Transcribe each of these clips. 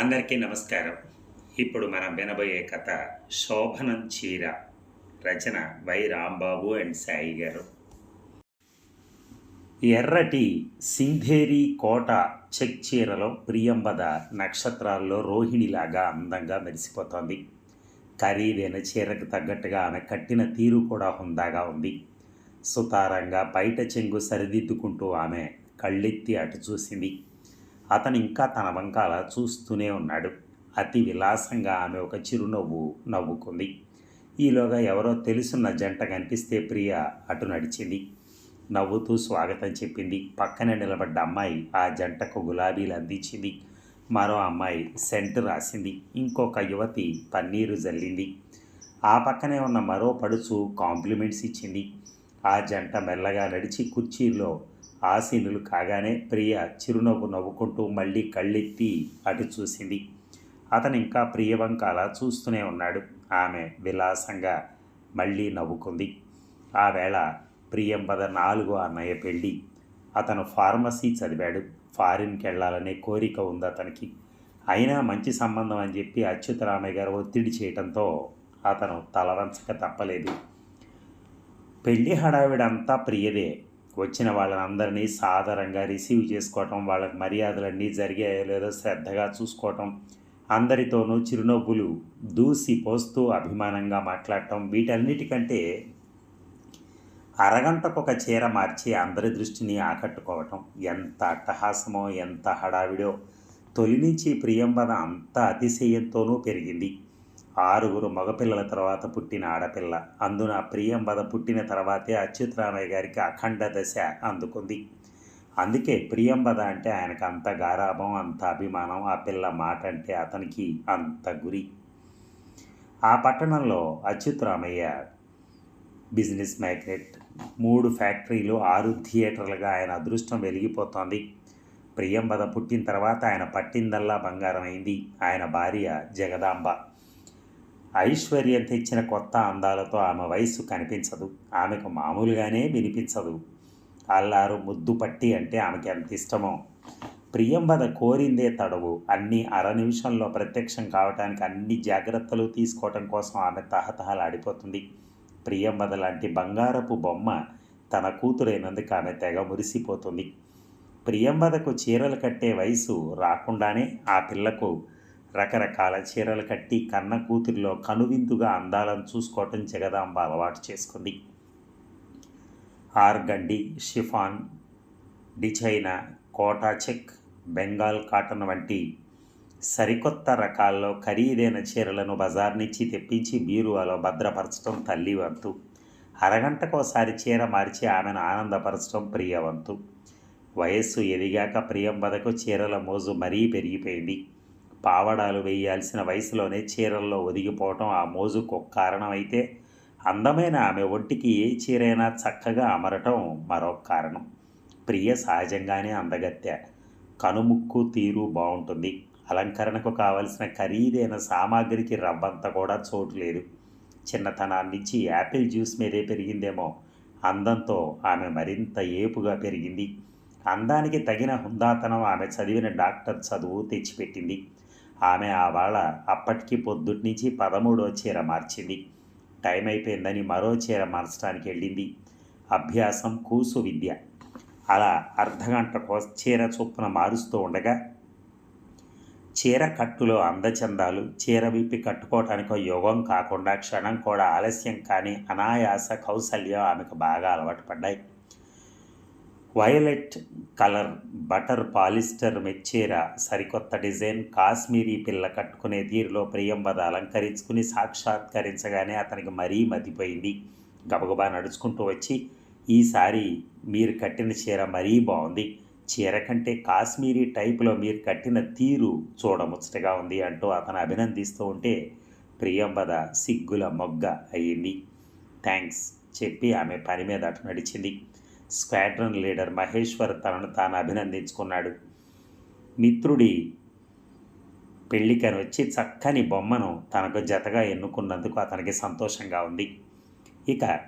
అందరికీ నమస్కారం. ఇప్పుడు మనం వినబోయే కథ శోభనం చీర రచన వై రాంబాబు అండ్ సాయి గారు. ఎర్రటి సింధేరి కోట చెక్ చీరలో ప్రియంబద నక్షత్రాల్లో రోహిణిలాగా అందంగా మెరిసిపోతోంది. ఖరీదైన చీరకు తగ్గట్టుగా ఆమె కట్టిన తీరు కూడా హుందాగా ఉంది. సుతారంగా బయట చెంగు సరిదిద్దుకుంటూ ఆమె కళ్ళెత్తి అటు చూసింది. అతను ఇంకా తన వంకాల చూస్తూనే ఉన్నాడు. అతి విలాసంగా ఆమె ఒక చిరునవ్వు నవ్వుకుంది. ఈలోగా ఎవరో తెలుసున్న జంట కనిపిస్తే ప్రియ అటు నడిచింది. నవ్వుతూ స్వాగతం చెప్పింది. పక్కనే నిలబడ్డ అమ్మాయి ఆ జంటకు గులాబీలు అందించింది. మరో అమ్మాయి సెంట్ రాసింది. ఇంకొక యువతి పన్నీరు జల్లింది. ఆ పక్కనే ఉన్న మరో పడుచు కాంప్లిమెంట్స్ ఇచ్చింది. ఆ జంట మెల్లగా నడిచి కుర్చీలో ఆసీనులు కాగానే ప్రియ చిరునవ్వు నవ్వుకుంటూ మళ్ళీ కళ్ళెత్తి అటు చూసింది. అతను ఇంకా ప్రియవంక అలా చూస్తూనే ఉన్నాడు. ఆమె విలాసంగా మళ్ళీ నవ్వుకుంది. ఆ వేళ ప్రియంబద నాలుగో అన్నయ్య పెళ్ళి. అతను ఫార్మసీ చదివాడు. ఫారిన్కి వెళ్ళాలనే కోరిక ఉంది అతనికి. అయినా మంచి సంబంధం అని చెప్పి అచ్యుతరామయ్య గారు ఒత్తిడి చేయడంతో అతను తలవంచక తప్పలేదు. పెళ్ళి హడావిడంతా ప్రియదే. వచ్చిన వాళ్ళందరినీ సాదరంగా రిసీవ్ చేసుకోవటం వాళ్ళకి మర్యాదలన్నీ జరిగాయో లేదో శ్రద్ధగా చూసుకోవటం అందరితోనూ చిరునవ్వులు దూసి పోస్తూ అభిమానంగా మాట్లాడటం వీటన్నిటికంటే అరగంటకొక చీర మార్చి అందరి దృష్టిని ఆకట్టుకోవటం ఎంత అట్టహాసమో ఎంత హడావిడో తొలి నుంచి ప్రియంబద అంత అతిశయంతోనూ పెరిగింది. ఆరుగురు మగపిల్లల తర్వాత పుట్టిన ఆడపిల్ల. అందున ప్రియంబద పుట్టిన తర్వాతే అచ్యుతరామయ్య గారికి అఖండ దశ అందుకుంది. అందుకే ప్రియంబద అంటే ఆయనకు అంత గారాభం అంత అభిమానం ఆ పిల్ల మాట అంటే అతనికి అంత గురి. ఆ పట్టణంలో అచ్యుతరామయ్య బిజినెస్ మ్యాగ్నెట్. మూడు ఫ్యాక్టరీలు ఆరు థియేటర్లుగా ఆయన అదృష్టం వెలిగిపోతోంది. ప్రియంబద పుట్టిన తర్వాత ఆయన పట్టిందల్లా బంగారమైంది. ఆయన భార్య జగదాంబ. ఐశ్వర్యం తెచ్చిన కొత్త అందాలతో ఆమె వయస్సు కనిపించదు. ఆమెకు మామూలుగానే వినిపించదు. అల్లారు ముద్దు పట్టి అంటే ఆమెకి ఎంత ఇష్టమో? ప్రియంబద కోరిందే తడవు. అన్ని అర నిమిషంలో ప్రత్యక్షం కావటానికి అన్ని జాగ్రత్తలు తీసుకోవటం కోసం ఆమె తహతహలాడిపోతుంది ప్రియంబద లాంటి బంగారపు బొమ్మ తన కూతురైనందుకు ఆమె తెగ మురిసిపోతుంది. ప్రియంబదకు చీరలు కట్టే వయసు రాకుండానే ఆ పిల్లకు రకరకాల చీరలు కట్టి కన్న కూతురిలో కనువిందుగా అందాలను చూసుకోవటం జగదాంబ అలవాటు చేసుకుంది. ఆర్గండి షిఫాన్ డిచైనా కోటా చెక్ బెంగాల్ కాటన్ వంటి సరికొత్త రకాల్లో ఖరీదైన చీరలను బజార్ నుంచి తెప్పించి బీరువాలో భద్రపరచడం తల్లి వంతు. అరగంటకోసారి చీర మార్చి ఆమెను ఆనందపరచడం ప్రియవంతు వయస్సు ఎదిగాక ప్రియంబదకు చీరల మోజు మరీ పెరిగిపోయింది. పావడాలు వేయాల్సిన వయసులోనే చీరల్లో ఒదిగిపోవటం ఆ మోజుకు ఒక కారణమైతే అందమైన ఆమె ఒంటికి ఏ చీరైనా చక్కగా అమరటం మరొక కారణం. ప్రియ సహజంగానే అందగత్య కనుముక్కు తీరు బాగుంటుంది అలంకరణకు కావలసిన ఖరీదైన సామాగ్రికి రవ్వంత కూడా చోటు లేదు. చిన్నతనాన్నించి యాపిల్ జ్యూస్ మీదే పెరిగిందేమో. అందంతో ఆమె మరింత ఏపుగా పెరిగింది. అందానికి తగిన హుందాతనం ఆమె చదివిన డాక్టర్ చదువు తెచ్చిపెట్టింది. ఆమె ఆ వాళ్ళ అప్పటికి పొద్దుటి నుంచి పదమూడో చీర మార్చింది. టైం అయిపోయిందని మరో చీర మార్చడానికి వెళ్ళింది. అభ్యాసం కూసు విద్య. అలా అర్ధగంటకో చీర చొప్పున మారుస్తూ ఉండగా చీర కట్టులో అందచందాలు చీర విప్పి కట్టుకోవటానికో యోగం కాకుండా క్షణం కూడా ఆలస్యం కానీ అనాయాస కౌశల్యం ఆమెకు బాగా అలవాటు పడ్డాయి. వయలెట్ కలర్ బటర్ పాలిస్టర్ మెచ్చీర సరికొత్త డిజైన్ కాశ్మీరీ పిల్ల కట్టుకునే తీరులో ప్రియంబద అలంకరించుకుని సాక్షాత్కరించగానే అతనికి మరీ మతిపోయింది. గబగబా నడుచుకుంటూ వచ్చి ఈసారి మీరు కట్టిన చీర మరీ బాగుంది. చీర కంటే కాశ్మీరీ టైపులో మీరు కట్టిన తీరు చూడముచ్చటగా ఉంది అంటూ అతను అభినందిస్తూ ఉంటే ప్రియంబద సిగ్గుల మొగ్గ అయ్యింది థ్యాంక్స్ చెప్పి ఆమె పని మీద అటు నడిచింది. స్క్వాడ్రన్ లీడర్ మహేశ్వర్ తనను తాను అభినందించుకున్నాడు. మిత్రుడి పెళ్ళికని వచ్చి చక్కని బొమ్మను తనకు జతగా ఎన్నుకున్నందుకు అతనికి సంతోషంగా ఉంది. ఇక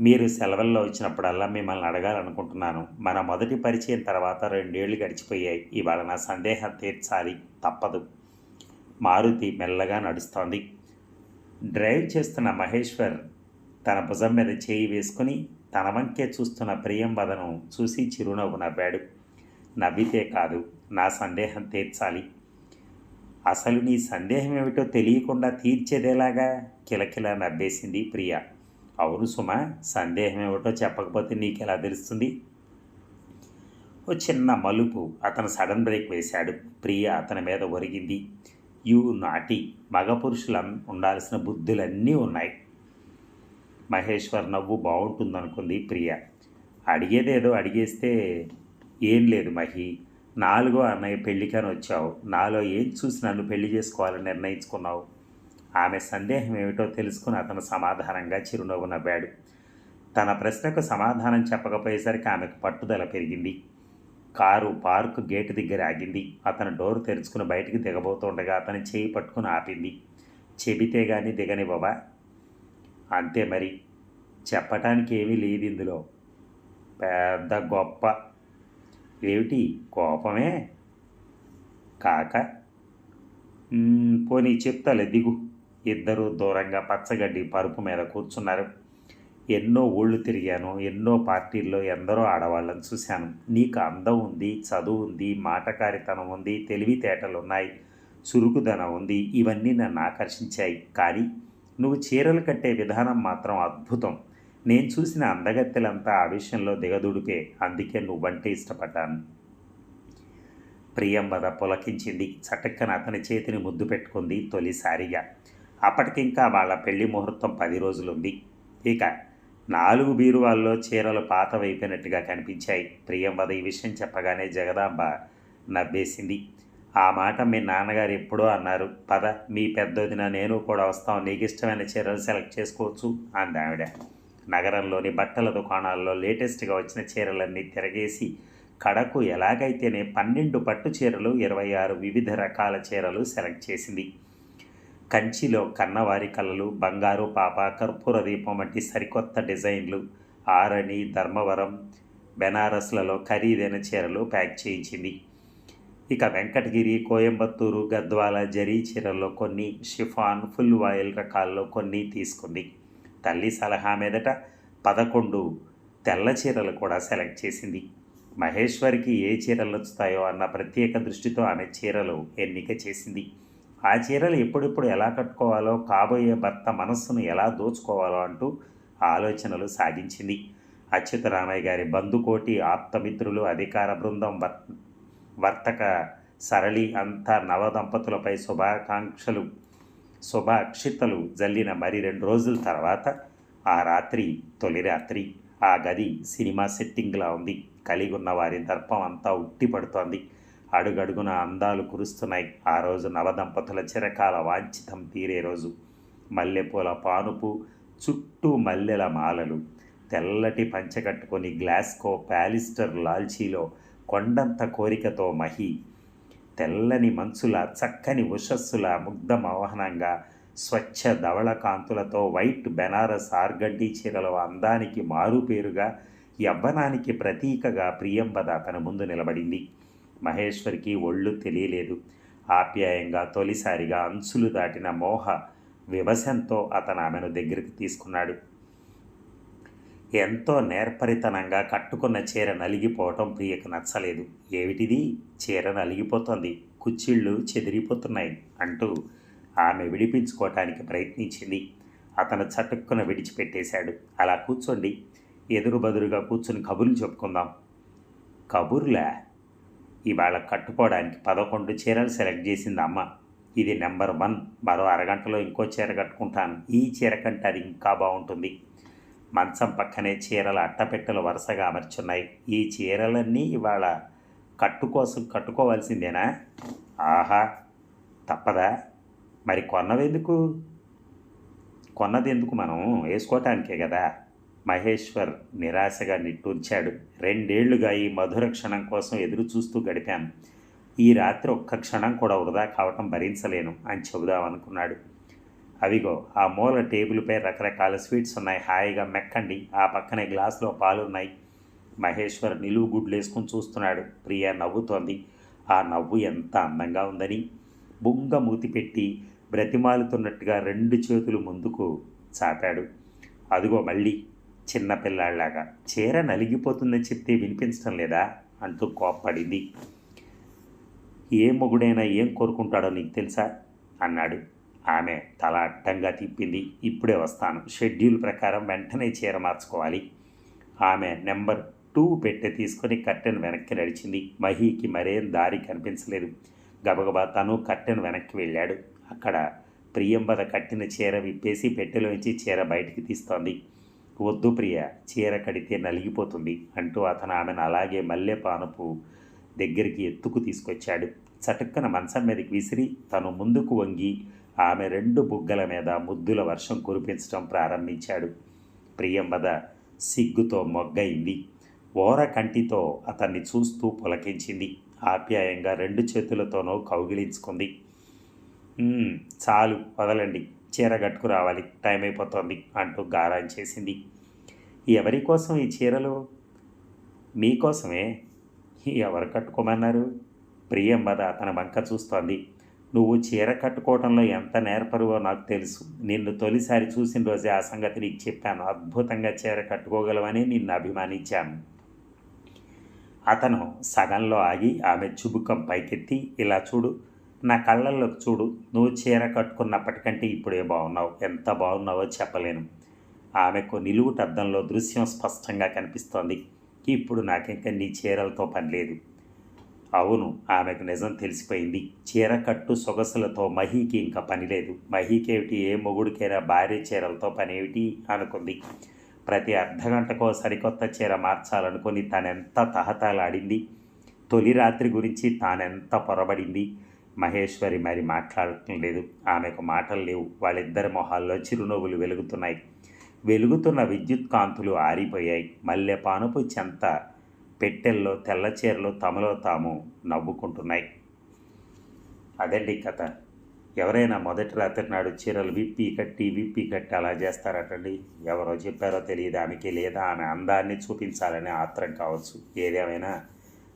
మీరు సెలవుల్లో వచ్చినప్పుడల్లా మిమ్మల్ని అడగాలనుకుంటున్నాను. మన మొదటి పరిచయం తర్వాత రెండేళ్ళు గడిచిపోయాయి. ఇవాళ నా సందేహం తీర్చాలి. తప్పదు. మారుతి మెల్లగా నడుస్తోంది. డ్రైవ్ చేస్తున్న మహేశ్వర్ తన భుజం మీద చేయి వేసుకుని తన వంకే చూస్తున్న ప్రియంవదను చూసి చిరునవ్వు నవ్వాడు. నవ్వితే కాదు నా సందేహం తీర్చాలి. అసలు నీ సందేహం ఏమిటో తెలియకుండా తీర్చేదేలాగా కిలకిల నవ్వేసింది ప్రియ. అవును సుమ సందేహం ఏమిటో చెప్పకపోతే ఎలా తెలుస్తుంది? ఓ చిన్న మలుపు అతను సడన్ బ్రేక్ వేశాడు. ప్రియ అతని మీద ఒరిగింది. యు నాటి మగ పురుషులం ఉండాల్సిన బుద్ధులన్నీ ఉన్నాయి. మహేశ్వర్ నవ్వు బాగుంటుందనుకుంది ప్రియ. అడిగేదేదో అడిగేస్తే ఏం లేదు మహి. నాలుగో అన్నయ్య పెళ్ళికని వచ్చావు. నాలో ఏం చూసి నన్ను పెళ్ళి చేసుకోవాలని నిర్ణయించుకున్నావు? ఆమె సందేహం ఏమిటో తెలుసుకుని అతను సమాధానంగా చిరునవ్వు నవ్వాడు. తన ప్రశ్నకు సమాధానం చెప్పకపోయేసరికి ఆమెకు పట్టుదల పెరిగింది. కారు పార్కు గేటు దగ్గర ఆగింది. అతను డోర్ తెరుచుకుని బయటికి దిగబోతుండగా అతని చేయి పట్టుకుని ఆపింది. చెబితే గాని దిగనివ్వవా? అంతే మరి. చెప్పటానికి ఏమీ లేదు ఇందులో. పెద్ద గొప్ప. ఏమిటి? కోపమే? కాక? పోనీ చెప్తాలే దిగు. ఇద్దరు దూరంగా పచ్చగడ్డి పరుపు మీద కూర్చున్నారు. ఎన్నో ఊళ్ళు తిరిగాను ఎన్నో పార్టీల్లో ఎందరో ఆడవాళ్ళని చూశాను. నీకు అందం ఉంది చదువు ఉంది మాటకారితనం ఉంది తెలివితేటలు ఉన్నాయి చురుకుదనం ఉంది ఇవన్నీ నన్ను ఆకర్షించాయి. కానీ నువ్వు చీరలు కట్టే విధానం మాత్రం అద్భుతం. నేను చూసిన అందగత్తెలంతా ఆ విషయంలో దిగదుడిపే అందుకే నువ్వంటే ఇష్టపడ్డాను. ప్రియంవద పులకించింది. చటక్కన అతని చేతిని ముద్దు పెట్టుకుంది తొలిసారిగా. అప్పటికింకా వాళ్ళ పెళ్ళి ముహూర్తం పది రోజులుంది. ఇక నాలుగు బీరువాల్లో చీరలు పాతవైపోయినట్టుగా కనిపించాయి. ప్రియంవద ఈ విషయం చెప్పగానే జగదాంబ నవ్వేసింది. ఆ మాట మీ నాన్నగారు ఎప్పుడో అన్నారు. పద మీ పెద్దొదిన నేను కూడా వస్తాం. నీకు ఇష్టమైన చీరలు సెలెక్ట్ చేసుకోవచ్చు అంది ఆవిడ. నగరంలోని బట్టల దుకాణాల్లో లేటెస్ట్గా వచ్చిన చీరలన్నీ తిరగేసి కడకు ఎలాగైతేనే పన్నెండు పట్టు చీరలు ఇరవై ఆరు వివిధ రకాల చీరలు సెలెక్ట్ చేసింది. కంచిలో కన్నవారి కళలు బంగారు పాప కర్పూర దీపం వంటి సరికొత్త డిజైన్లు ఆరణి ధర్మవరం బెనారస్లలో ఖరీదైన చీరలు ప్యాక్ చేయించింది. ఇక వెంకటగిరి కోయంబత్తూరు గద్వాల జరీ చీరల్లో కొన్ని షిఫాన్ ఫుల్ వాయిల్ రకాల్లో కొన్ని తీసుకుంది. తల్లి సలహా మీదట పదకొండు తెల్ల చీరలు కూడా సెలెక్ట్ చేసింది. మహేశ్వరికి ఏ చీరలు నచ్చుతాయో అన్న ప్రత్యేక దృష్టితో ఆమె చీరలు ఎన్నిక చేసింది. ఆ చీరలు ఎప్పుడెప్పుడు ఎలా కట్టుకోవాలో కాబోయే భర్త మనస్సును ఎలా దోచుకోవాలో అంటూ ఆలోచనలు సాగించింది. అచ్యుతరామయ్య గారి బంధుకోటి ఆప్తమిత్రులు అధికార బృందం వర్తక సరళి అంతా నవదంపతులపై శుభాకాంక్షలు శుభాక్షితలు జల్లిన మరి రెండు రోజుల తర్వాత ఆ రాత్రి తొలి రాత్రి ఆ గది సినిమా సెట్టింగ్లా ఉంది. కలిగి ఉన్న వారి దర్పం అంతా ఉట్టి పడుతోంది. అడుగడుగున అందాలు కురుస్తున్నాయి. ఆ రోజు నవదంపతుల చిరకాల వాంఛితం తీరే రోజు. మల్లెపూల పానుపు చుట్టూ మల్లెల మాలలు. తెల్లటి పంచె కట్టుకొని గ్లాస్కో ప్యాలిస్టర్ లాల్చీలో కొండంత కోరికతో మహి. తెల్లని మంచుల చక్కని ఉషస్సుల ముగ్ధ మోహనంగా స్వచ్ఛ ధవళ కాంతులతో వైట్ బెనారస్ ఆర్గడ్డి చీరల అందానికి మారుపేరుగా యవ్వనానికి ప్రతీకగా ప్రియంబద తన ముందు నిలబడింది. మహేశ్వరికి ఒళ్ళు తెలియలేదు. ఆప్యాయంగా తొలిసారిగా అంచులు దాటిన మోహ వివశంతో అతను ఆమెను దగ్గరికి తీసుకున్నాడు. ఎంతో నేర్పరితనంగా కట్టుకున్న చీర నలిగిపోవటం ప్రియకు నచ్చలేదు. ఏమిటిది? చీర నలిగిపోతుంది. కుచ్చిళ్ళు చెదిరిపోతున్నాయి అంటూ ఆమె విడిపించుకోవటానికి ప్రయత్నించింది. అతను చటుక్కున విడిచిపెట్టేశాడు. అలా కూర్చోండి. ఎదురు బదురుగా కూర్చుని కబుర్లు చెప్పుకుందాం. కబుర్లా? ఇవాళ కట్టుకోవడానికి పదకొండు చీరలు సెలెక్ట్ చేసింది అమ్మ. ఇది నెంబర్ వన్. మరో అరగంటలో ఇంకో చీర కట్టుకుంటాను. ఈ చీర కంటే అది ఇంకా బాగుంటుంది. మంచం పక్కనే చీరల అట్టపెట్టెలు వరుసగా అమర్చున్నాయి. ఈ చీరలన్నీ ఇవాళ కట్టు కోసం కట్టుకోవాల్సిందేనా? ఆహా తప్పదా? మరి కొన్నవెందుకు? కొన్నది ఎందుకు మనం? వేసుకోవటానికే కదా? మహేశ్వర్ నిరాశగా నిట్టూర్చాడు. రెండేళ్ళుగా ఈ మధుర క్షణం కోసం ఎదురు చూస్తూ గడిపాను. ఈ రాత్రి ఒక్క క్షణం కూడా వృధా కావటం భరించలేను అని చెబుదామనుకున్నాడు. అవిగో ఆ మూల టేబుల్పై రకరకాల స్వీట్స్ ఉన్నాయి. హాయిగా మెక్కండి. ఆ పక్కనే గ్లాసులో పాలున్నాయి. మహేశ్వర్ నిలువు గుడ్లు వేసుకుని చూస్తున్నాడు. ప్రియ నవ్వుతోంది. ఆ నవ్వు ఎంత అందంగా ఉందని. బుంగ మూతి పెట్టి బ్రతిమాలుతున్నట్టుగా రెండు చేతులు ముందుకు చాపాడు. అదిగో మళ్ళీ చిన్నపిల్లాళ్ళాగా చీర నలిగిపోతుందని చెప్తే వినిపించడం లేదా? అంటూ కోప్పడింది. ఏ మొగుడైనా ఏం కోరుకుంటాడో నీకు తెలుసా? అన్నాడు. ఆమె తల అడ్డంగా తిప్పింది. ఇప్పుడే వస్తాను. షెడ్యూల్ ప్రకారం వెంటనే చీర మార్చుకోవాలి. ఆమె నెంబర్ టూ పెట్టె తీసుకొని కట్టెను వెనక్కి నడిచింది. మహీకి మరేం దారి కనిపించలేదు. గబగబా తను కట్టెను వెనక్కి వెళ్ళాడు. అక్కడ ప్రియంబద కట్టిన చీర విప్పేసి పెట్టెలోంచి చీర బయటికి తీస్తోంది. వద్దు ప్రియ చీర కడితే నలిగిపోతుంది అంటూ అతను ఆమెను అలాగే మల్లె పానుపు దగ్గరికి ఎత్తుకు తీసుకొచ్చాడు. చటుక్కన మంచం మీదకి విసిరి తను ముందుకు వంగి ఆమె రెండు బుగ్గల మీద ముద్దుల వర్షం కురిపించడం ప్రారంభించాడు. ప్రియంబద సిగ్గుతో మొగ్గయింది ఓర కంటితో అతన్ని చూస్తూ పులకించింది. ఆప్యాయంగా రెండు చేతులతోనూ కౌగిలించుకుంది. చాలు వదలండి. చీర కట్టుకురావాలి టైం అయిపోతోంది అంటూ గారం చేసింది. ఎవరి కోసం ఈ చీరలు? మీకోసమే? ఎవరు కట్టుకోమన్నారు? ప్రియంబద అతని వంక చూస్తోంది. నువ్వు చీర కట్టుకోవడంలో ఎంత నేర్పరువో నాకు తెలుసు. నిన్ను తొలిసారి చూసిన రోజే ఆ సంగతి నీకు చెప్పాను. అద్భుతంగా చీర కట్టుకోగలవని నిన్ను అభిమానించాను. అతను సగంలో ఆగి ఆమె చుబుకం పైకెత్తి ఇలా చూడు నా కళ్ళల్లోకి చూడు నువ్వు చీర కట్టుకున్నప్పటికంటే ఇప్పుడే బాగున్నావు. ఎంత బాగున్నావో చెప్పలేను. ఆమెకు నిలువుటద్దంలో దృశ్యం స్పష్టంగా కనిపిస్తోంది. ఇప్పుడు నాకింక నీ చీరలతో పని లేదు. అవును ఆమెకు నిజం తెలిసిపోయింది. చీర కట్టు సొగసులతో మహీకి ఇంకా పని లేదు. మహీకేమిటి? ఏ మొగుడికైనా భార్య చీరలతో పని అనుకుంది. ప్రతి అర్ధగంటకో సరికొత్త చీర మార్చాలనుకుని తనెంత తహతలాడింది తొలి రాత్రి గురించి తానెంత పొరబడింది. మహేశ్వరి మరి మాట్లాడటం లేదు. ఆమెకు మాటలు లేవు. వాళ్ళిద్దరి మొహాల్లో చిరునవ్వులు వెలుగుతున్నాయి. వెలుగుతున్న విద్యుత్ కాంతులు ఆరిపోయాయి. మల్లె పానుపు చెంత పెట్టెల్లో తెల్ల చీరలు తమలో తాము నవ్వుకుంటున్నాయి. అదండి కథ. ఎవరైనా మొదటి రాత్రి నాడు చీరలు విప్పి కట్టి విప్పి కట్టి అలా చేస్తారటండి. ఎవరో చెప్పారో తెలియదు ఆమెకి లేదా ఆమె అందాన్ని చూపించాలనే ఆత్రం కావచ్చు. ఏదేమైనా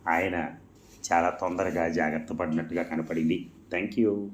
ఆయన చాలా తొందరగా జాగ్రత్త పడినట్టుగా కనపడింది. Thank you.